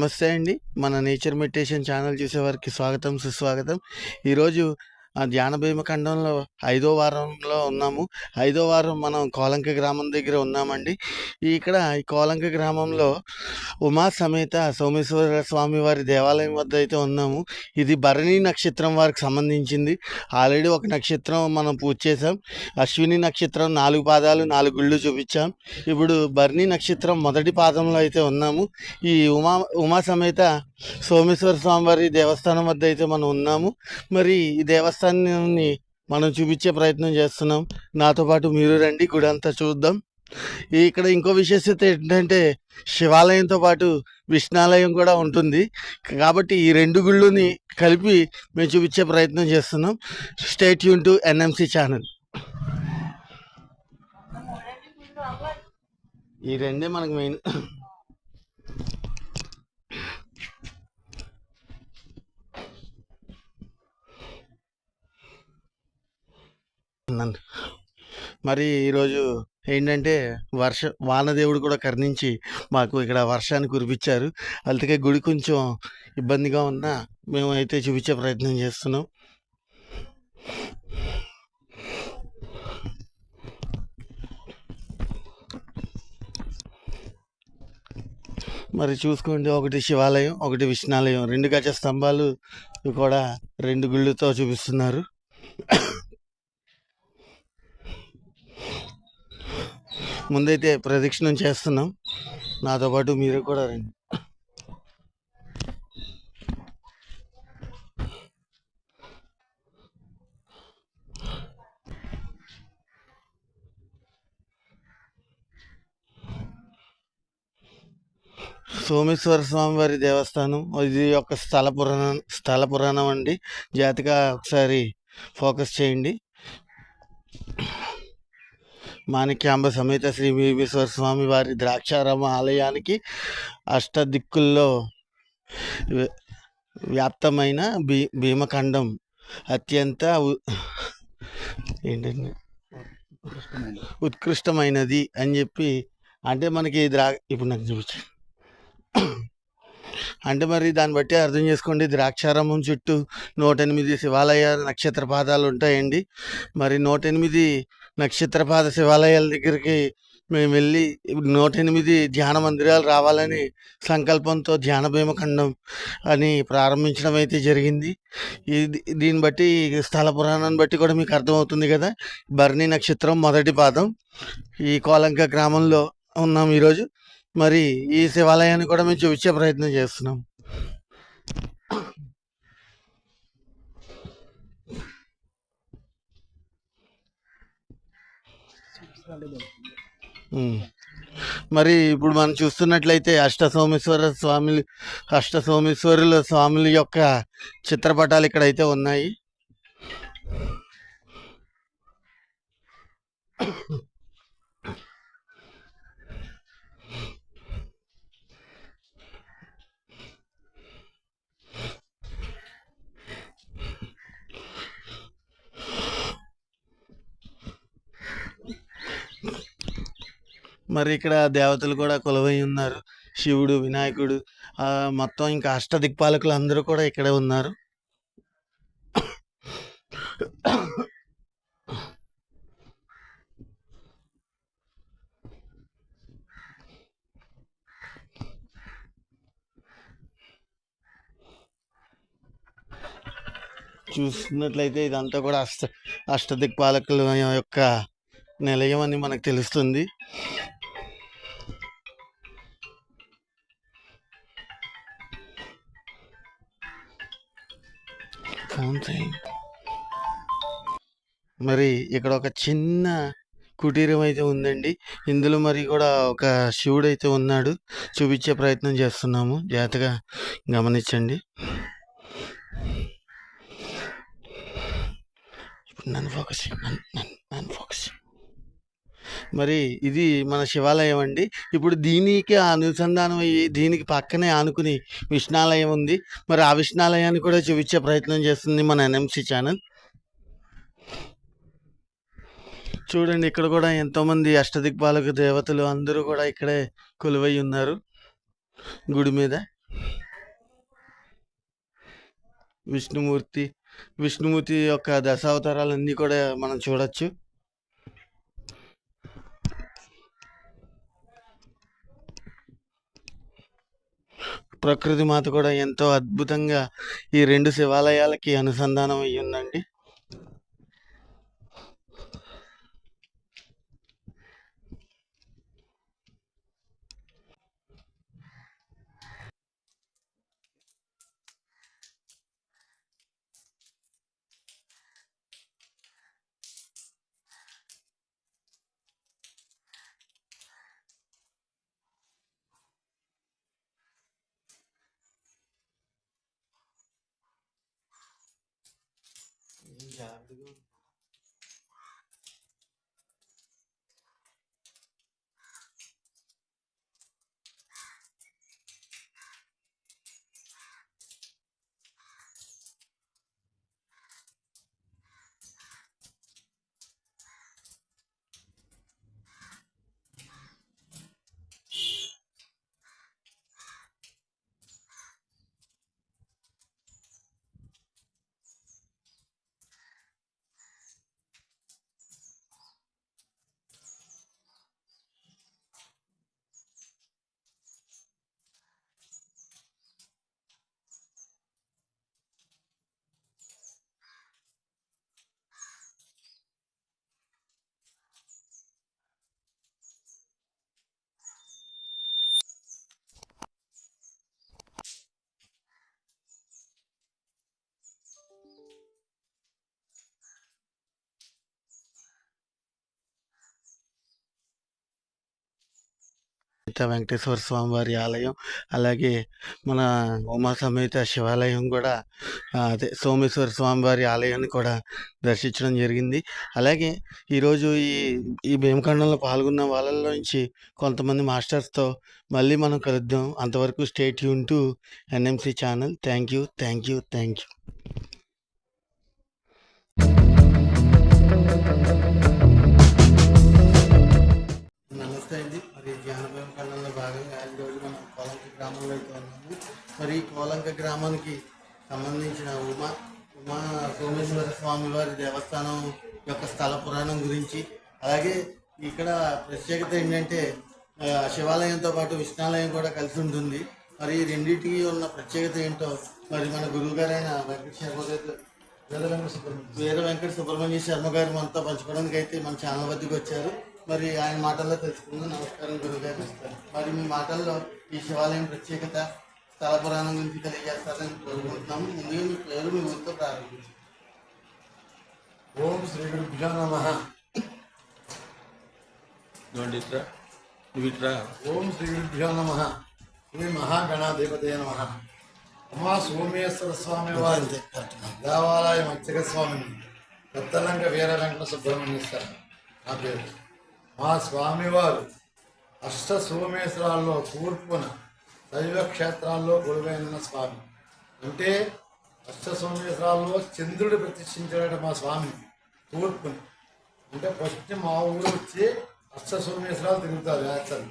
నమస్తే అండి. మన నేచర్ మెడిటేషన్ ఛానల్ చూసేవారికి స్వాగతం సుస్వాగతం. ఈరోజు ధ్యాన భీమఖండంలో ఐదో వారంలో ఉన్నాము. ఐదో వారం మనం కోలంక గ్రామం దగ్గర ఉన్నామండి. ఇక్కడ ఈ కోలంక గ్రామంలో ఉమా సమేత సోమేశ్వర స్వామి వారి దేవాలయం వద్ద అయితే ఉన్నాము. ఇది భరణి నక్షత్రం వారికి సంబంధించింది. ఆల్రెడీ ఒక నక్షత్రం మనం పూజ చేసాం అశ్విని నక్షత్రం నాలుగు పాదాలు నాలుగు గుళ్ళు చూపించాం. ఇప్పుడు భరణి నక్షత్రం మొదటి పాదంలో అయితే ఉన్నాము. ఈ ఉమా ఉమా సమేత సోమేశ్వర స్వామివారి దేవస్థానం వద్ద అయితే మనం ఉన్నాము. మరి ఈ దేవస్థానాన్ని మనం చూపించే ప్రయత్నం చేస్తున్నాం. నాతో పాటు మీరు రండి గుడి అంతా చూద్దాం. ఇక్కడ ఇంకో విశేషత ఏంటంటే శివాలయంతో పాటు విష్ణాలయం కూడా ఉంటుంది. కాబట్టి ఈ రెండు గుళ్ళుని కలిపి మేము చూపించే ప్రయత్నం చేస్తున్నాం. స్టేట్ యూన్ టు ఎన్ఎంసి ఛానల్ ఈ రెండే మనకు మెయిన్ నన్ను. మరి ఈరోజు ఏంటంటే వర్ష వానదేవుడు కూడా కరుణించి మాకు ఇక్కడ వర్షాన్ని కురిపించారు. అందుకే గుడి కొంచెం ఇబ్బందిగా ఉన్నా మేము అయితే చూపించే ప్రయత్నం చేస్తున్నాం. మరి చూసుకోండి ఒకటి శివాలయం ఒకటి విష్ణాలయం. రెండు గజ స్తంభాలు కూడా రెండు గుళ్ళతో చూపిస్తున్నారు. ముందైతే ప్రదక్షిణం చేస్తున్నాం. నాతో పాటు మీరు కూడా రండి. సోమేశ్వర స్వామి వారి దేవస్థానం ఇది ఒక స్థల పురాణం స్థల పురాణం అండి. జాతిగా ఒకసారి ఫోకస్ చేయండి. మాణిక్యాంబ సమేత శ్రీ భీమేశ్వర స్వామి వారి ద్రాక్షారామ ఆలయానికి అష్టదిక్కుల్లో వ్యాప్తమైన భీ భీమఖండం అత్యంత ఉ- ఏంటండి? ఉత్కృష్టమైనది అని చెప్పి అంటే మనకి ద్రా ఇప్పుడు నాకు చూపించు. అంటే మరి దాన్ని బట్టి అర్థం చేసుకోండి. ద్రాక్షారామం చుట్టూ నూట ఎనిమిది శివాలయ నక్షత్ర పాదాలు ఉంటాయండి. మరి నూట ఎనిమిది నక్షత్రపాద శివాలయాల దగ్గరికి మేము వెళ్ళి నూట ఎనిమిది ధ్యాన మందిరాలు రావాలని సంకల్పంతో ధ్యాన భీమఖండం అని ప్రారంభించడం అయితే జరిగింది. ఇది దీన్ని బట్టి స్థల పురాణాన్ని బట్టి కూడా మీకు అర్థమవుతుంది కదా. భరణి నక్షత్రం మొదటి పాదం. ఈ కోలంక గ్రామంలో ఉన్నాం ఈరోజు. మరి ఈ శివాలయాన్ని కూడా మేము చూపించే ప్రయత్నం చేస్తున్నాం. మరి ఇప్పుడు మనం చూస్తున్నట్లయితే అష్ట సోమేశ్వర స్వామి అష్ట సోమేశ్వరుల స్వాముల యొక్క చిత్రపటాలు ఇక్కడైతే ఉన్నాయి. మరి ఇక్కడ దేవతలు కూడా కొలువై ఉన్నారు. శివుడు వినాయకుడు మొత్తం ఇంకా అష్టదిక్పాలకులు అందరూ కూడా ఇక్కడే ఉన్నారు. చూస్తున్నట్లయితే ఇదంతా కూడా అష్ట అష్టదిక్పాలకుల యొక్క నిలయం అని మనకు తెలుస్తుంది. సంథింగ్ మరి ఇక్కడ ఒక చిన్న కుటీరం అయితే ఉందండి. ఇందులో మరి కూడా ఒక శివుడు అయితే ఉన్నాడు. చూపించే ప్రయత్నం చేస్తున్నాము. జాగ్రత్తగా గమనించండి. ఇప్పుడు నన్ను ఫోకస్ నన్ను నన్ను ఫోకస్ మరి ఇది మన శివాలయం అండి. ఇప్పుడు దీనికి అనుసంధానం అయ్యి దీనికి పక్కనే ఆనుకుని విష్ణాలయం ఉంది. మరి ఆ విష్ణాలయాన్ని కూడా చూపించే ప్రయత్నం చేస్తుంది మన ఎన్ఎంసి ఛానల్. చూడండి ఇక్కడ కూడా ఎంతోమంది అష్టదిక్పాలక దేవతలు అందరూ కూడా ఇక్కడే కొలువై ఉన్నారు గుడి మీద. విష్ణుమూర్తి విష్ణుమూర్తి యొక్క దశావతారాలన్నీ కూడా మనం చూడొచ్చు. ప్రకృతి మాత కూడా ఎంతో అద్భుతంగా ఈ రెండు శివాలయాలకి అనుసంధానం అయ్యి ఉందండి వెంకటేశ్వర స్వామి వారి ఆలయం అలాగే మన ఉమా సమేత శివాలయం కూడా అదే సోమేశ్వర స్వామి వారి ఆలయాన్ని కూడా దర్శించడం జరిగింది. అలాగే ఈరోజు ఈ ఈ భీమఖండంలో పాల్గొన్న వాళ్ళలో నుంచి కొంతమంది మాస్టర్స్తో మళ్ళీ మనం కలుద్దాం. అంతవరకు stay Yoon to NMC channel. Thank you thank you thank you. మరి కోలంక గ్రామానికి సంబంధించిన ఉమా ఉమా సోమేశ్వర స్వామి వారి దేవస్థానం యొక్క స్థల పురాణం గురించి అలాగే ఇక్కడ ప్రత్యేకత ఏంటంటే శివాలయంతో పాటు విష్ణాలయం కూడా కలిసి ఉంటుంది. మరి రెండింటికి ఉన్న ప్రత్యేకత ఏంటో మరి మన గురువు గారైన వెంకట శర్మ వీర వెంకట సుబ్రహ్మణ్య శర్మ గారు మనతో పంచుకోవడానికి అయితే మన ఛానల్ వద్దకు వచ్చారు. మరి ఆయన మాటల్లో తెలుసుకుందాం. నమస్కారం గురువుగారు. మరి మీ మాటల్లో ఈ శివాలయం ప్రత్యేకత స్థల పురాణం గురించి తెలియజేస్తారని కోరుకుంటున్నాము. ముందుగా మీ పేరు మీ ఊరితో ప్రారంభించారు ఓం శ్రీ గురుభ్యో నమ. ఇట్రా ఓం శ్రీ గురుభ్యో నమ. శ్రీ మహాగణాధిపతే నమ. ఉమా సోమేశ్వర స్వామి వారి దేవాలయం అర్చక స్వామిని పెద్దలంక వీర వెంకట సుబ్రహ్మణ్యేశ్వర. నా పేరు. మా స్వామివారు అష్ట సోమేశ్వరాల్లో తూర్పున శైవ క్షేత్రాల్లో కొలువైన స్వామి. అంటే అష్టసోమేశ్వరాల్లో చంద్రుడు ప్రతిష్ఠించాడు మా స్వామి. తూర్పుని. అంటే ఫస్ట్ మా ఊరు వచ్చి అష్టసోమేశ్వరాలు తిరుగుతారు యాత్రలు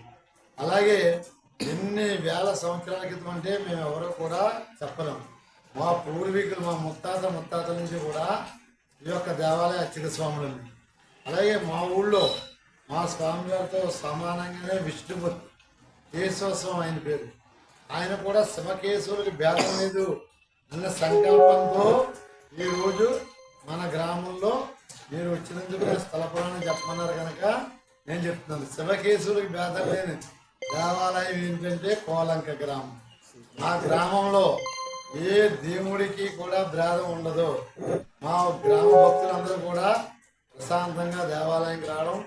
అలాగే ఎన్ని వేల సంవత్సరాల క్రితం అంటే మేము ఎవరో కూడా చెప్పలేము మా పూర్వీకులు మా ముత్తాత ముత్తాతల నుంచి కూడా ఈ యొక్క దేవాలయ అర్చక స్వాములని. అలాగే మా ఊళ్ళో మా స్వామి గారితో సమానంగానే విష్ణుమూర్తి. కేశవస్వామి ఆయన పేరు. ఆయన కూడా శివకేశవులకి భేదం లేదు. అన్న సంకల్పంతో ఈరోజు మన గ్రామంలో మీరు వచ్చినందుకు నా స్థల పురాణం చెప్పమన్నారు కనుక నేను చెప్తున్నాను. శివకేశవులకి భేదం లేని దేవాలయం ఏంటంటే కోలంక గ్రామం. మా గ్రామంలో ఏ దేవుడికి కూడా భేదం ఉండదు. మా గ్రామ భక్తులందరూ కూడా ప్రశాంతంగా దేవాలయంకి రావడం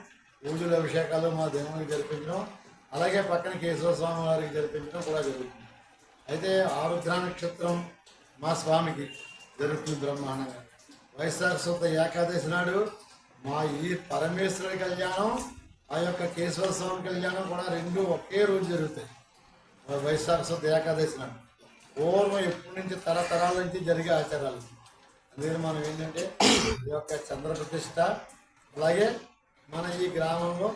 పూజలు అభిషేకాలు మా దేవునికి జరిపించడం అలాగే పక్కన కేశవ స్వామి వారికి జరిపించడం కూడా జరుగుతుంది. అయితే ఆరుద్ర నక్షత్రం మా స్వామికి జరుగుతుంది బ్రహ్మాండంగా. వైశాఖ శుద్ధ ఏకాదశి నాడు మా ఈ పరమేశ్వరుడి కళ్యాణం ఆ యొక్క కేశవ స్వామి కళ్యాణం కూడా రెండు ఒకే రోజు జరుగుతాయి. మరి వైశాఖ శుద్ధ ఏకాదశి నాడు. పూర్వం ఎప్పటి నుంచి తరతరాల నుంచి జరిగే ఆచారాలు. అందుకని మనం ఏంటంటే ఈ యొక్క చంద్ర ప్రతిష్ట అలాగే మన ఈ గ్రామంలో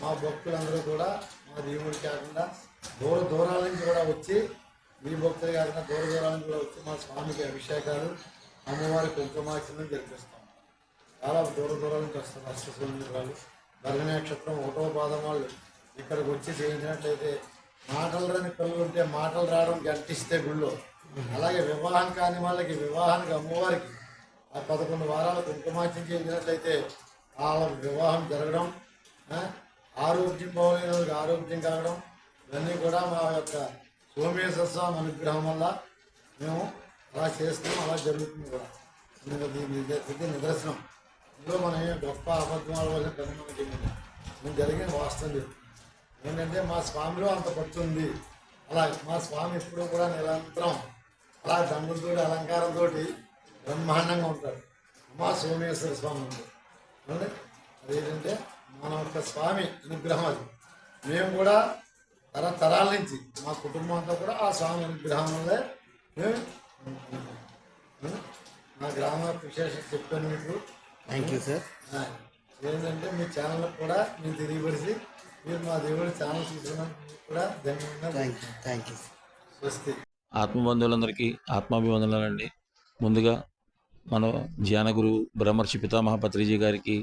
మా భక్తులందరూ కూడా మా దేవుడి కాకుండా దూర దూరాల నుంచి కూడా వచ్చి మీ భక్తులు కాకుండా దూర దూరానికి కూడా వచ్చి మా స్వామికి అభిషేకాలు అమ్మవారి కుంకుమార్చన జరిపిస్తాం. చాలా దూర దూరాల నుంచి వస్తారు అష్టసూర్యులు వాళ్ళు భరణి నక్షత్రం ఒకటో పాదం వాళ్ళు ఇక్కడికి వచ్చి చేయించినట్లయితే మాటలు రాని పిల్లలు ఉంటే మాటలు రావడం గంటిస్తే గుళ్ళో. అలాగే వివాహం కాని వాళ్ళకి వివాహానికి అమ్మవారికి ఆ పదకొండు వారాలు కుంకుమార్చన చేయించినట్లయితే వాళ్ళ వివాహం జరగడం ఆరోగ్యం బాగోలేని వాళ్ళకి ఆరోగ్యం కావడం ఇవన్నీ కూడా మా యొక్క సోమేశ్వర స్వామి అనుగ్రహం వల్ల మేము అలా చేస్తున్నాం అలా జరుగుతుంది కూడా. ఇది నిదర్శనం. ఇందులో మనం ఏ గొప్ప అబద్ధాల వల్ల పని మేము జరిగిన వాస్తవం చెప్తున్నాం ఏంటంటే మా స్వామిలో అంత పడుతుంది అలా మా స్వామి ఎప్పుడూ కూడా నిరంతరం అలా దండంతో అలంకారంతో బ్రహ్మాండంగా ఉంటాడు. మా సోమేశ్వర స్వామి ఉంది. అదేంటంటే మన యొక్క స్వామి అనుగ్రహం అది. మేము కూడా తరతరాల నుంచి మా కుటుంబం అంతా కూడా ఆ స్వామి అనుగ్రహం వల్లే మేము. నా గ్రామ విశేషం చెప్పాను మీకు. థ్యాంక్ యూ సార్ ఏంటంటే మీ ఛానల్ కూడా మేము తెలియపరిచి మీరు మా దేవుడి ఛానల్ చూసినందుకు కూడా ధన్యవాదాలు. థ్యాంక్ యూ థ్యాంక్ యూ స్వస్తి. ఆత్మబంధువులందరికీ ఆత్మాభివందనాలండి. ముందుగా మన ధ్యాన గురువు బ్రహ్మర్షి పితామహ పత్రిజీ గారికి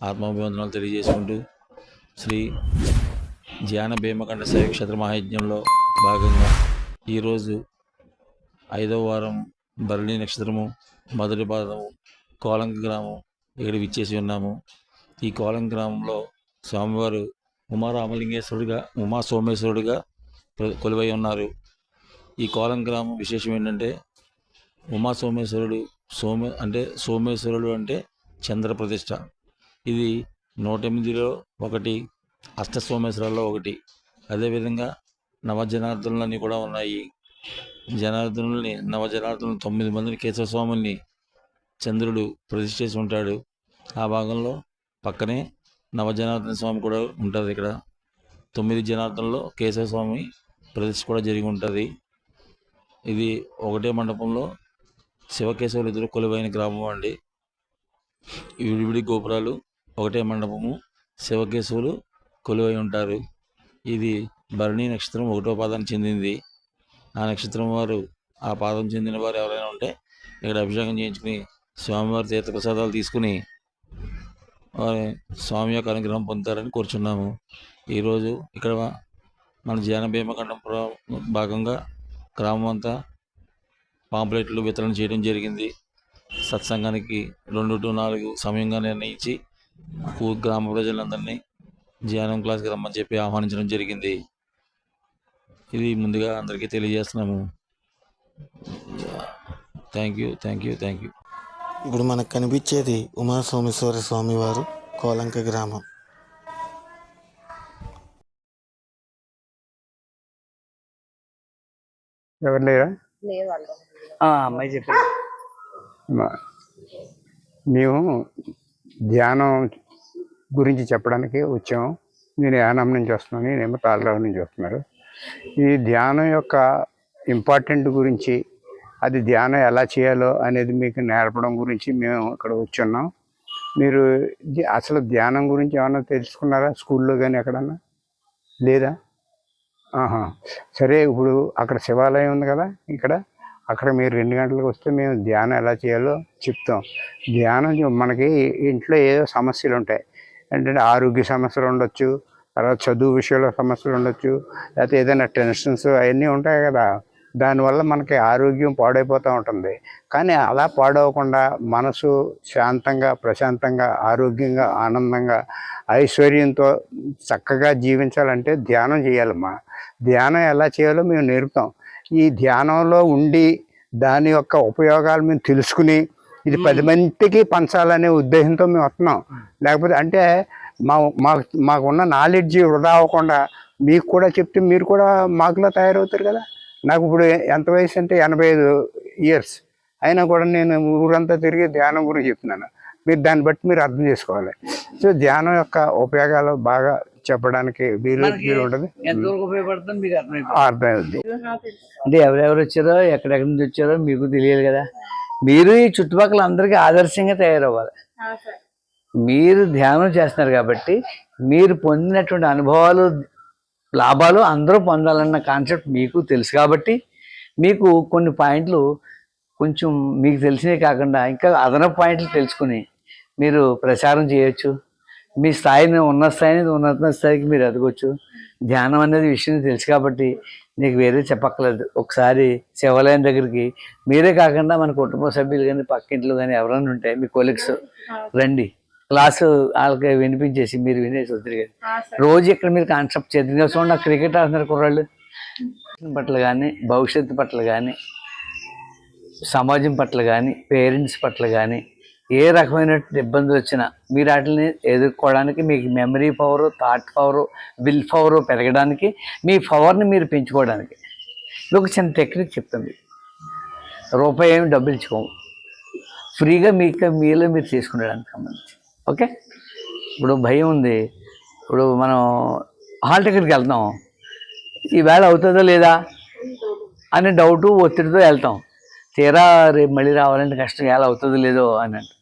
ఆత్మాభివందనాలు తెలియజేసుకుంటూ శ్రీ ధ్యాన భీమకండ శైవక్షేత్ర మహాయజ్ఞంలో భాగంగా ఈరోజు ఐదవ వారం భరణి నక్షత్రము మొదటి పాదము కోలంక గ్రామం ఇక్కడ విచ్చేసి ఉన్నాము. ఈ కోలంక గ్రామంలో స్వామివారు ఉమారామలింగేశ్వరుడిగా ఉమా సోమేశ్వరుడిగా కొలువై ఉన్నారు. ఈ కోలం గ్రామం విశేషం ఏంటంటే ఉమా సోమేశ్వరుడు సోమే అంటే సోమేశ్వరుడు అంటే చంద్ర ప్రతిష్ట ఇది నూట ఎనిమిదిలో ఒకటి అష్టసోమేశ్వరాల్లో ఒకటి. అదేవిధంగా నవజనార్దనులన్నీ కూడా ఉన్నాయి. జనార్దనుల్ని నవజనార్దనులు తొమ్మిది మందిని కేశవస్వాముల్ని చంద్రుడు ప్రతిష్ఠ చేసి ఉంటాడు. ఆ భాగంలో పక్కనే నవజనార్దన స్వామి కూడా ఉంటుంది ఇక్కడ. తొమ్మిది జనార్దనలో కేశవ స్వామి ప్రతిష్ఠ కూడా జరిగి ఉంటుంది. ఇది ఒకటే మండపంలో శివకేశవులు ఇద్దరు కొలువైన గ్రామం అండి. ఈ విడివిడి గోపురాలు ఒకటే మండపము శివకేశవులు కొలువై ఉంటారు. ఇది భరణి నక్షత్రం ఒకటో పాదానికి చెందింది. ఆ నక్షత్రం వారు ఆ పాదం చెందిన వారు ఎవరైనా ఉంటే ఇక్కడ అభిషేకం చేయించుకుని స్వామివారి తీర్థప్రసాదాలు తీసుకుని వారి స్వామి యొక్క అనుగ్రహం పొందుతారని కోరుచున్నాము. ఈరోజు ఇక్కడ మన ధ్యాన భీమఖండం భాగంగా గ్రామం అంతా పాంప్లెట్లు వితరణ చేయడం జరిగింది. సత్సంగానికి రెండు టు నాలుగు సమయంగా నిర్ణయించి గ్రామ ప్రజలందరినీ ధ్యానం క్లాస్కి రమ్మని చెప్పి ఆహ్వానించడం జరిగింది. ఇది ముందుగా అందరికీ తెలియజేస్తున్నాము. Thank you thank you thank you. ఇప్పుడు మనకు కనిపించేది ఉమా సోమేశ్వర స్వామి వారు కోలంక గ్రామం. ఎవరు లేరా? ఆ అమ్మాయి చెప్పింది మా- మేము ధ్యానం గురించి చెప్పడానికి వచ్చాము నేను యానం నుంచి వస్తున్నాను నేనేమో తాళరావు నుంచి వస్తున్నారు. ఈ ధ్యానం యొక్క ఇంపార్టెంట్ గురించి అది ధ్యానం ఎలా చేయాలో అనేది మీకు నేర్పడం గురించి మేము ఇక్కడ వచ్చున్నాం. మీరు అసలు ధ్యానం గురించి ఏమన్నా తెలుసుకున్నారా? స్కూల్లో కానీ ఎక్కడన్నా? లేదా? ఆహా. సరే ఇప్పుడు అక్కడ శివాలయం ఉంది కదా ఇక్కడ? అక్కడ మీరు రెండు గంటలకు వస్తే మేము ధ్యానం ఎలా చేయాలో చెప్తాం. ధ్యానం మనకి ఇంట్లో ఏదో సమస్యలు ఉంటాయి. ఏంటంటే ఆరోగ్య సమస్యలు ఉండొచ్చు తర్వాత చదువు విషయంలో సమస్యలు ఉండొచ్చు లేకపోతే ఏదైనా టెన్షన్స్ అవన్నీ ఉంటాయి కదా. దానివల్ల మనకి ఆరోగ్యం పాడైపోతూ ఉంటుంది. కానీ అలా పాడవకుండా మనసు శాంతంగా ప్రశాంతంగా ఆరోగ్యంగా ఆనందంగా ఐశ్వర్యంతో చక్కగా జీవించాలంటే ధ్యానం చేయాలమ్మా. ధ్యానం ఎలా చేయాలో మేము నేర్పుతాం. ఈ ధ్యానంలో ఉండి దాని యొక్క ఉపయోగాలు మేము తెలుసుకుని ఇది పది మందికి పంచాలనే ఉద్దేశంతో మేము వస్తున్నాం. లేకపోతే అంటే మా మాకు మాకున్న నాలెడ్జ్ వృధా అవ్వకుండా మీకు కూడా చెప్తే మీరు కూడా మాకులో తయారవుతారు కదా. నాకు ఇప్పుడు ఎంత వయసు అంటే ఎనభై ఐదు ఇయర్స్ అయినా కూడా నేను ఊరంతా తిరిగి ధ్యానం గురించి చెప్తున్నాను. మీరు దాన్ని బట్టి మీరు అర్థం చేసుకోవాలి. సో ధ్యానం యొక్క ఉపయోగాలు బాగా చెప్పడానికి వీలు వీలు ఉంటుంది. అర్థమవుద్ది అంటే ఎవరెవరు వచ్చారో ఎక్కడెక్కడి నుంచి వచ్చారో మీకు తెలియాలి కదా. మీరు ఈ చుట్టుపక్కల అందరికీ ఆదర్శంగా తయారవ్వాలి. మీరు ధ్యానం చేస్తున్నారు కాబట్టి మీరు పొందినటువంటి అనుభవాలు లాభాలు అందరూ పొందాలన్న కాన్సెప్ట్ మీకు తెలుసు కాబట్టి మీకు కొన్ని పాయింట్లు కొంచెం మీకు తెలిసినవి కాకుండా ఇంకా అదనపు పాయింట్లు తెలుసుకుని మీరు ప్రచారం చేయొచ్చు. మీ స్థాయిని ఉన్న స్థాయిని ఉన్నత స్థాయికి మీరు ఎదగొచ్చు. ధ్యానం అనేది విషయం తెలుసు కాబట్టి నీకు వేరే చెప్పక్కర్లేదు. ఒకసారి శివాలయం దగ్గరికి మీరే కాకుండా మన కుటుంబ సభ్యులు కానీ పక్కింట్లో కానీ ఎవరైనా ఉంటే మీ కొలీగ్స్ రండి. క్లాసు వాళ్ళకి వినిపించేసి మీరు వినేసి వద్దరు రోజు ఇక్కడ మీరు కాన్సెప్ట్ చేద్దాం చూడండి క్రికెట్ ఆడుతున్నారు కుర్రాళ్ళు. పట్ల కానీ భవిష్యత్తు పట్ల కానీ సమాజం పట్ల కానీ పేరెంట్స్ పట్ల కానీ ఏ రకమైన ఇబ్బందులు వచ్చినా మీరు వాటిని ఎదుర్కోవడానికి మీకు memory power thought power will power పెరగడానికి మీ పవర్ని మీరు పెంచుకోవడానికి. ఇది ఒక చిన్న టెక్నిక్ చెప్తుంది రూపాయి ఏమి డబ్బులు ఇచ్చుకోము. ఫ్రీగా మీకు మీలో మీరు తీసుకునేడానికి సంబంధించి. ఓకే? ఇప్పుడు భయం ఉంది. ఇప్పుడు మనం హాల్ టికెట్కి వెళ్తాం. ఈవేళ అవుతుందో లేదా? అనే డౌటు ఒత్తిడితో వెళ్తాం. తీరా రేపు మళ్ళీ రావాలంటే కష్టం ఎలా అవుతుందో లేదో అని అంట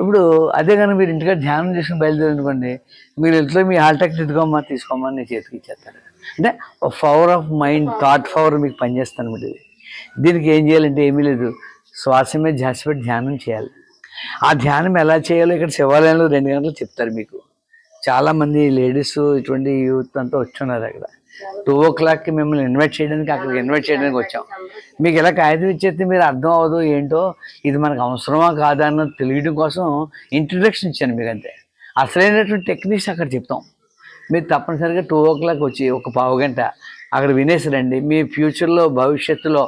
ఇప్పుడు అదే కానీ మీరు ఇంటికా ధ్యానం చేసుకుని బయలుదేరనుకోండి మీరు ఇంట్లో మీ హాల్ టికెట్ ఎత్తుకోమ్మా నేను చేతికి ఇచ్చేస్తారు. అంటే power of mind thought power మీకు పనిచేస్తాను అనమాట ఇది. దీనికి ఏం చేయాలంటే ఏమీ లేదు శ్వాసమే మీద ధ్యాస పెట్టి ధ్యానం చేయాలి. ఆ ధ్యానం ఎలా చేయాలో ఇక్కడ శివాలయంలో రెండు గంటలు చెప్తారు మీకు. చాలామంది లేడీస్ ఇటువంటి యూత్ అంతా వచ్చున్నారు అక్కడ. టూ ఓ క్లాక్కి మిమ్మల్ని ఇన్వైట్ చేయడానికి అక్కడికి ఇన్వైట్ చేయడానికి వచ్చాం. మీకు ఇలా కాగితం ఇచ్చేస్తే మీరు అర్థం అవ్వదు ఏంటో ఇది మనకు అవసరమా కాదా అన్నది తెలియడం కోసం ఇంట్రడక్షన్ ఇచ్చాను మీకు అంతే. అసలైనటువంటి టెక్నిక్స్ అక్కడ చెప్తాం. మీరు తప్పనిసరిగా టూ ఓ క్లాక్ వచ్చి ఒక పావు గంట అక్కడ వినేసి రండి మీ ఫ్యూచర్లో భవిష్యత్తులో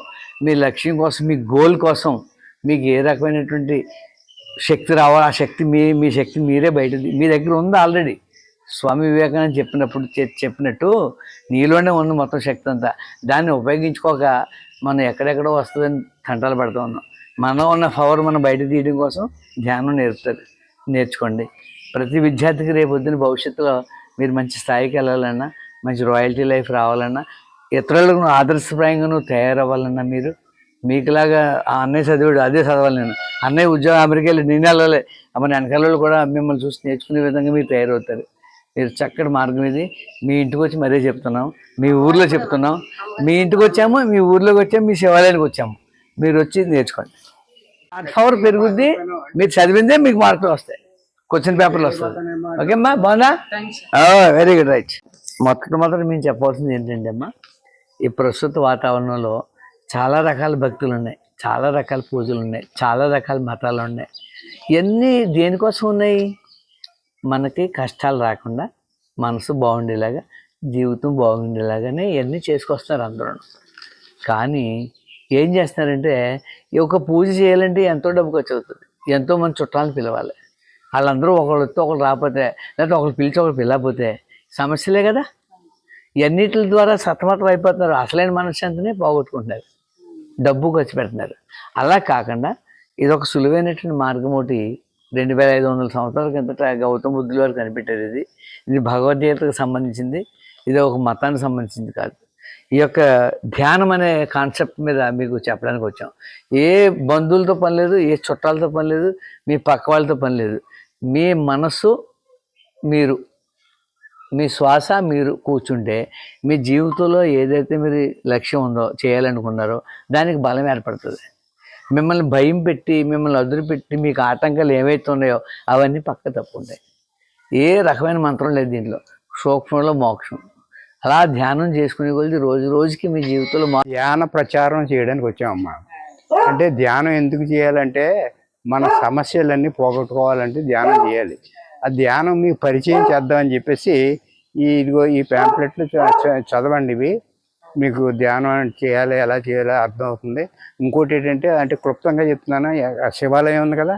మీ లక్ష్యం కోసం మీ గోల్ కోసం మీకు ఏ రకమైనటువంటి శక్తి రావాలి ఆ శక్తి మీ మీ శక్తి మీరే బయట మీ దగ్గర ఉంది ఆల్రెడీ స్వామి వివేకానంద చెప్పినప్పుడు చెప్పినట్టు నీలోనే ఉన్న మొత్తం శక్తి అంతా. దాన్ని ఉపయోగించుకోక మనం ఎక్కడెక్కడో వస్తుందని తంటాలు పడుతూ ఉన్నాం. మనం ఉన్న పవర్ మనం బయట తీయడం కోసం ధ్యానం నేర్పుతారు. నేర్చుకోండి. ప్రతి విద్యార్థికి రేపు పొద్దున భవిష్యత్తులో మీరు మంచి స్థాయికి వెళ్ళాలన్నా మంచి రాయల్టీ లైఫ్ రావాలన్నా ఇతరులకు ఆదర్శప్రాయంగా నువ్వు తయారవ్వాలన్నా మీరు మీకులాగా ఆ అన్నయ్య చదివాడు అదే చదవాలి నేను. అన్నయ్య ఉద్యోగం అమెరికా వెళ్ళి నేను వెళ్ళాలి. మన వెనకాల వాళ్ళు కూడా మిమ్మల్ని చూసి నేర్చుకునే విధంగా మీరు తయారవుతారు. మీరు చక్కటి మార్గం ఇది. మీ ఇంటికి వచ్చి మరీ చెప్తున్నాం. మీ ఊర్లో చెప్తున్నాం. మీ ఇంటికి వచ్చాము మీ ఊర్లోకి వచ్చాము మీ శివాలయానికి వచ్చాము. మీరు వచ్చి నేర్చుకోండి. పవర్ పెరుగుద్ది. మీరు చదివిందే మీకు మార్కులు వస్తాయి. క్వశ్చన్ పేపర్లు వస్తుంది ఓకే అమ్మా బాగుందా? వెరీ గుడ్ రైట్ మొదటి మొదటి మేము చెప్పాల్సింది ఏంటంటే అమ్మా ఈ ప్రస్తుత వాతావరణంలో చాలా రకాల భక్తులు ఉన్నాయి. చాలా రకాల పూజలు ఉన్నాయి. చాలా రకాల మతాలు ఉన్నాయి. ఇవన్నీ దేనికోసం ఉన్నాయి? మనకి కష్టాలు రాకుండా మనసు బాగుండేలాగా జీవితం బాగుండేలాగానే ఇవన్నీ చేసుకొస్తున్నారు అందరూ కానీ ఏం చేస్తున్నారంటే ఈ ఒక పూజ చేయాలంటే ఎంతో డబ్బు ఖర్చు అవుతుంది ఎంతో మంది చుట్టాలను పిలవాలి. వాళ్ళందరూ ఒకళ్ళతో ఒకళ్ళు రాకపోతే లేకపోతే ఒకళ్ళు పిలిచి ఒకళ్ళు పిల్లకపోతే సమస్యలే కదా. ఇవన్నిటి ద్వారా సతమతం అయిపోతున్నారు. అసలైన మనశ్శాంతిని పోగొట్టుకుంటున్నారు. డబ్బు ఖర్చు పెడుతున్నారు. అలా కాకుండా ఇది ఒక సులువైనటువంటి మార్గం ఒకటి రెండు వేల ఐదు వందల సంవత్సరాల కిందట గౌతమ బుద్ధుల వారు కనిపెట్టారు ఇది. ఇది భగవద్గీతకు సంబంధించింది. ఇది ఒక మతానికి సంబంధించింది కాదు. ఈ యొక్క ధ్యానం అనే కాన్సెప్ట్ మీద మీకు చెప్పడానికి వచ్చాం. ఏ బంధువులతో పని లేదు ఏ చుట్టాలతో పని లేదు మీ పక్క వాళ్ళతో పని లేదు. మీ మనస్సు మీరు మీ శ్వాస మీరు కూర్చుంటే మీ జీవితంలో ఏదైతే మీరు లక్ష్యం ఉందో చేయాలనుకున్నారో దానికి బలం ఏర్పడుతుంది. మిమ్మల్ని భయం పెట్టి మిమ్మల్ని అదురు పెట్టి మీకు ఆటంకాలు ఏవైతే ఉన్నాయో అవన్నీ పక్క తప్పుంటాయి ఏ రకమైన మంత్రం లేదు దీంట్లో. సూక్ష్మంలో మోక్షం. అలా ధ్యానం చేసుకునే కొద్ది రోజు రోజుకి మీ జీవితంలో మా ధ్యాన ప్రచారం చేయడానికి వచ్చామమ్మా. అంటే ధ్యానం ఎందుకు చేయాలంటే మన సమస్యలన్నీ పోగొట్టుకోవాలంటే ధ్యానం చేయాలి. ఆ ధ్యానం మీకు పరిచయం చేద్దామని చెప్పేసి ఈ ఇదిగో ఈ ప్యాంప్లెట్లు చ- చ- చదవండి ఇవి. మీకు ధ్యానం చేయాలి ఎలా చేయాలో అర్థమవుతుంది ఇంకోటి ఏంటంటే అంటే క్లుప్తంగా చెప్తున్నాను శివాలయం ఉంది కదా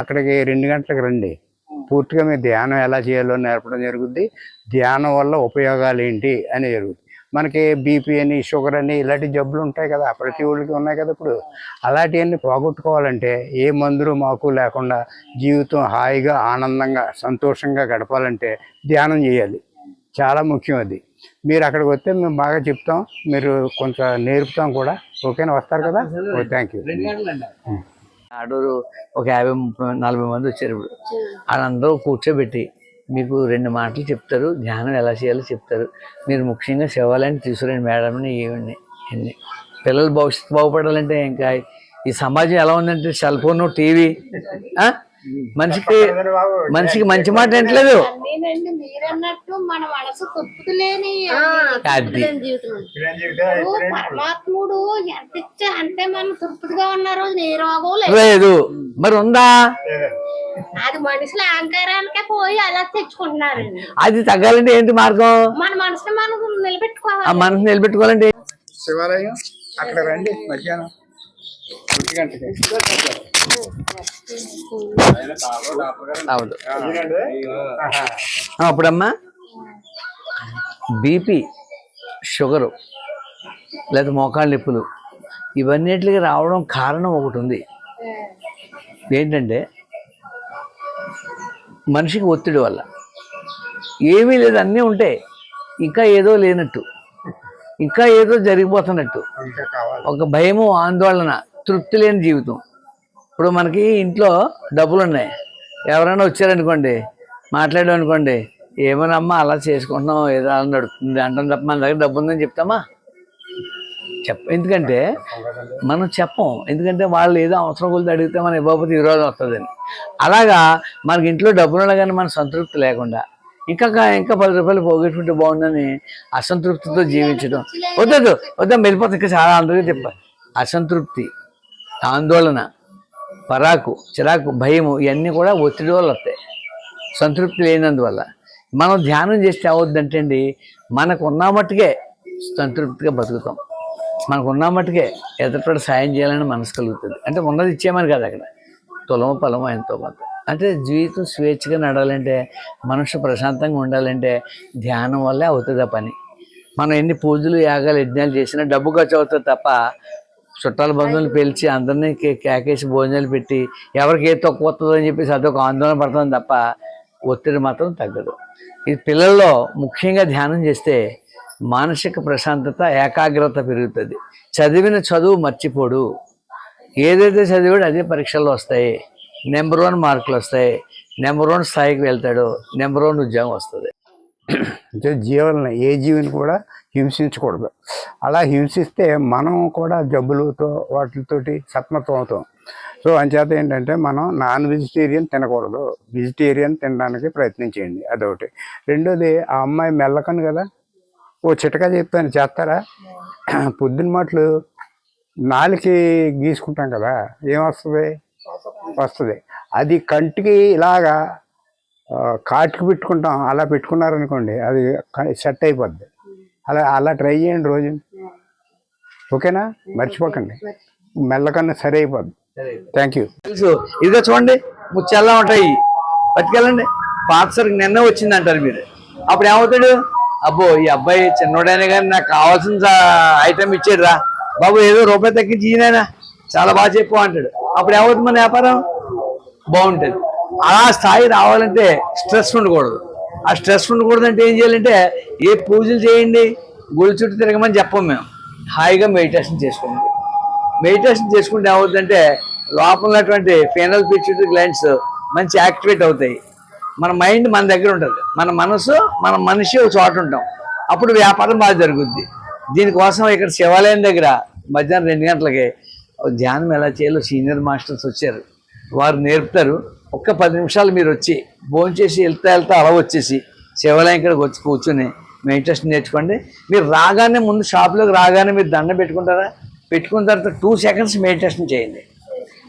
అక్కడికి రెండు గంటలకు రండి. పూర్తిగా మీరు ధ్యానం ఎలా చేయాలో నేర్పడం జరుగుద్ది. ధ్యానం వల్ల ఉపయోగాలు ఏంటి అని జరుగుతుంది మనకి బీపీ అని షుగర్ అని ఇలాంటి జబ్బులు ఉంటాయి కదా ప్రతి ఊళ్ళకి ఉన్నాయి కదా ఇప్పుడు. అలాంటివన్నీ పోగొట్టుకోవాలంటే ఏ మందులు మాకు లేకుండా జీవితం హాయిగా ఆనందంగా సంతోషంగా గడపాలంటే ధ్యానం చేయాలి. చాలా ముఖ్యం అది. మీరు అక్కడికి వస్తే మేము బాగా చెప్తాం. మీరు కొంత నేర్పుతాం కూడా. ఓకేనా? వస్తారు కదా? థ్యాంక్ యూ ఆడోరు ఒక యాభై ముప్పై నలభై మంది వచ్చారు ఇప్పుడు. వాళ్ళందరూ కూర్చోబెట్టి మీకు రెండు మాటలు చెప్తారు. ధ్యానం ఎలా చేయాలో చెప్తారు. మీరు ముఖ్యంగా శివాలయాన్ని తీసుకురండి మేడంని ఏమండి ఎన్ని పిల్లల భవిష్యత్తు బాగుపడాలంటే ఇంకా ఈ సమాజం ఎలా ఉందంటే సెల్ ఫోన్ టీవీ ఆ? మనిషికి మనిషికి మంచి మాట ఏంటలేదు మీరన్నట్టు మన మనసు తృప్తి లేని అది జీవితం ఇప్పుడు పరమాత్ముడు ఎంత ఇచ్చా అంటే మనం తృప్తిగా ఉన్న రోజు ఏ రోగం లేదు. మరి ఉందా? అది మనుషుల అహంకారానికే పోయి అలా తెచ్చుకుంటున్నారండి అది తగ్గాలంటే ఏంటి మార్గం? మన మనసుని మనం ఆ నిలబెట్టుకోవాలి మనసు నిలబెట్టుకోవాలంటే శివాలయం. అక్కడ రండి మధ్యాహ్నం. గంటకి. అప్పుడమ్మా? బీపీ షుగరు లేదా మోకాళ్ళ నొప్పులు ఇవన్నిటికి రావడం కారణం ఒకటి ఉంది. ఏంటంటే మనిషికి ఒత్తిడి వల్ల. ఏమీ లేదు అన్నీ ఉంటాయి. ఇంకా ఏదో లేనట్టు. ఇంకా ఏదో జరిగిపోతున్నట్టు. ఒక భయము ఆందోళన తృప్తి లేని జీవితం. ఇప్పుడు మనకి ఇంట్లో డబ్బులు ఉన్నాయి ఎవరైనా వచ్చారనుకోండి మాట్లాడాం అనుకోండి ఏమోనమ్మా అలా చేసుకుంటున్నాం ఏదో అలా నడుస్తుంది అంటాం తప్ప మన దగ్గర డబ్బు ఉందని చెప్తామా? చెప్ప ఎందుకంటే మనం చెప్పం. ఎందుకంటే వాళ్ళు ఏదో అవసరం కొలితే అడిగితే మన ఇవ్వకపోతే విరోధం వస్తుందని. అలాగా మనకి ఇంట్లో డబ్బులు ఉన్నా కానీ మన సంతృప్తి లేకుండా ఇంకా ఇంకా పది రూపాయలు పోగొట్టుకుంటే బాగుందని అసంతృప్తితో జీవించడం. వద్దదు వద్దా వెళ్ళిపోతే ఇంకా చాలా అందరికీ చెప్పాలి అసంతృప్తి ఆందోళన. పరాకు చిరాకు భయము ఇవన్నీ కూడా ఒత్తిడి వల్ల వస్తాయి. సంతృప్తి లేనందువల్ల. మనం ధ్యానం చేస్తే అవద్దంటే అండి మనకు ఉన్న మట్టుకే సంతృప్తిగా బతుకుతాం. మనకు ఉన్న మట్టుకే ఎదుటి సాయం చేయాలని మనసు కలుగుతుంది. అంటే ఉన్నది ఇచ్చేయమని కాదు అక్కడ. తులము పొలము ఎంతో కొంత. అంటే జీవితం స్వేచ్ఛగా నడాలంటే మనసు ప్రశాంతంగా ఉండాలంటే ధ్యానం వల్లే అవుతుంది ఆ పని. మనం ఎన్ని పూజలు యాగాలు యజ్ఞాలు చేసినా డబ్బు ఖర్చు అవుతుంది తప్ప చుట్టాల బంధువులు పిలిచి అందరినీ కేకేసి భోజనాలు పెట్టి ఎవరికి ఏ తక్కువ వస్తుందో అని చెప్పేసి అదొక ఆందోళన పడుతుంది తప్ప ఒత్తిడి మాత్రం తగ్గదు. ఇది పిల్లల్లో ముఖ్యంగా ధ్యానం చేస్తే మానసిక ప్రశాంతత ఏకాగ్రత పెరుగుతుంది. చదివిన చదువు మర్చిపోడు. ఏదైతే చదివాడో అదే పరీక్షల్లో వస్తాయి. నెంబర్ వన్ మార్కులు వస్తాయి. నెంబర్ వన్ స్థాయికి వెళ్తాడు. నెంబర్ వన్ ఉద్యోగం వస్తుంది. అంటే జీవులను ఏ జీవిని కూడా హింసించకూడదు. అలా హింసిస్తే మనం కూడా జబ్బులతో వాటితోటి సత్మత్వం అవుతాం. సో అంచేత ఏంటంటే మనం నాన్ వెజిటేరియన్ తినకూడదు. వెజిటేరియన్ తినడానికి ప్రయత్నించేయండి. అదొకటి. రెండోది ఆ అమ్మాయి మెల్లకను కదా? ఓ చిటకా చెప్పాను. చేస్తారా? పొద్దున్న మాటలు నాలుకి గీసుకుంటాం కదా? ఏమొస్తుంది? వస్తుంది. అది కంటికి ఇలాగా కాటుకు పెట్టుకుంటాం. అలా పెట్టుకున్నారనుకోండి అది సెట్ అయిపోద్ది. అలా అలా ట్రై చేయండి రోజు. ఓకేనా? మర్చిపోకండి. మెల్లకన్నా సరి అయిపోద్ది. Thank you. తెలుసు. ఇదిగో చూడండి ముచ్చెల్లా ఉంటాయి. పట్టుకెళ్ళండి. పాతసరికి నిన్న వచ్చింది అంటారు మీరు. అప్పుడు ఏమవుతాడు? అబ్బో ఈ అబ్బాయి చిన్నోడైనా కానీ నాకు కావాల్సిన ఐటమ్ ఇచ్చాడు రా బాబు ఏదో రూపాయి తగ్గించి ఈయనైనా చాలా బాగా చెప్పు అంటాడు. అప్పుడు ఏమవుతుంది మన వ్యాపారం? బాగుంటుంది. ఆ స్థాయి రావాలంటే స్ట్రెస్ ఉండకూడదు. ఆ స్ట్రెస్ ఉండకూడదు అంటే ఏం చేయాలంటే ఏ పూజలు చేయండి గుడి చుట్టూ తిరగమని చెప్పం మేము. హాయిగా మెడిటేషన్ చేసుకోండి. మెడిటేషన్ చేసుకుంటే ఏమవుతుందంటే లోపల ఉన్నటువంటి ఫీనల్ పిచ్యూటరీ గ్లాండ్స్ మంచి యాక్టివేట్ అవుతాయి. మన మైండ్ మన దగ్గర ఉంటుంది. మన మనసు మన మనిషి ఒక చోట ఉంటాం. అప్పుడు వ్యాపారం బాగా జరుగుద్ది. దీనికోసం ఇక్కడ శివాలయం దగ్గర మధ్యాహ్నం రెండు గంటలకి ధ్యానం ఎలా చేయాలో సీనియర్ మాస్టర్స్ వచ్చారు. వారు నేర్పుతారు. ఒక్క పది నిమిషాలు మీరు వచ్చి భోంచేసి వెళ్తా వెళ్తా అలా వచ్చేసి శివాలయం వచ్చి కూర్చొని మెడిటేషన్ నేర్చుకోండి. మీరు రాగానే ముందు షాప్లోకి రాగానే మీరు దండం పెట్టుకుంటారా? పెట్టుకున్న తర్వాత టూ సెకండ్స్ మెడిటేషన్ చేయండి.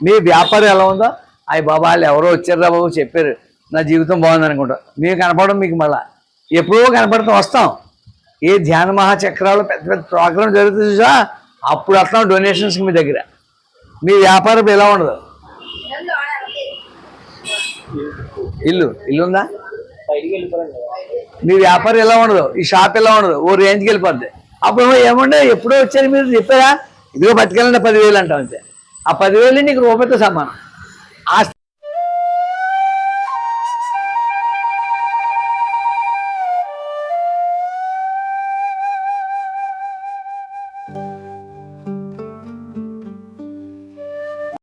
మీ వ్యాపారం ఎలా ఉందో? అవి బాబా వాళ్ళు ఎవరో వచ్చారా బాబు చెప్పారు. నా జీవితం బాగుంది అనుకుంటా. మేము కనపడడం మీకు మళ్ళా. ఎప్పుడో కనపడతాం వస్తాం. ఏ ధ్యాన మహాచక్రాలు పెద్ద పెద్ద ప్రోగ్రామ్ జరుగుతుంది చూసా అప్పుడు వస్తాం డొనేషన్స్కి మీ దగ్గర. మీ వ్యాపారం ఎలా ఉండదు? ఇల్లు ఇల్లు ఉందా మీ వ్యాపారం ఎలా ఉండదు? ఈ షాప్ ఎలా ఉండదు? ఓ రేంజ్కి వెళ్ళిపోద్ది. అప్పుడు ఏమంటే ఎప్పుడో వచ్చారు మీరు చెప్పారా? ఇదిగో పట్టుకెళ్ళండి పదివేలు అంటాం అంతే. ఆ పదివేలు నీకు రూపాయితో సమానం.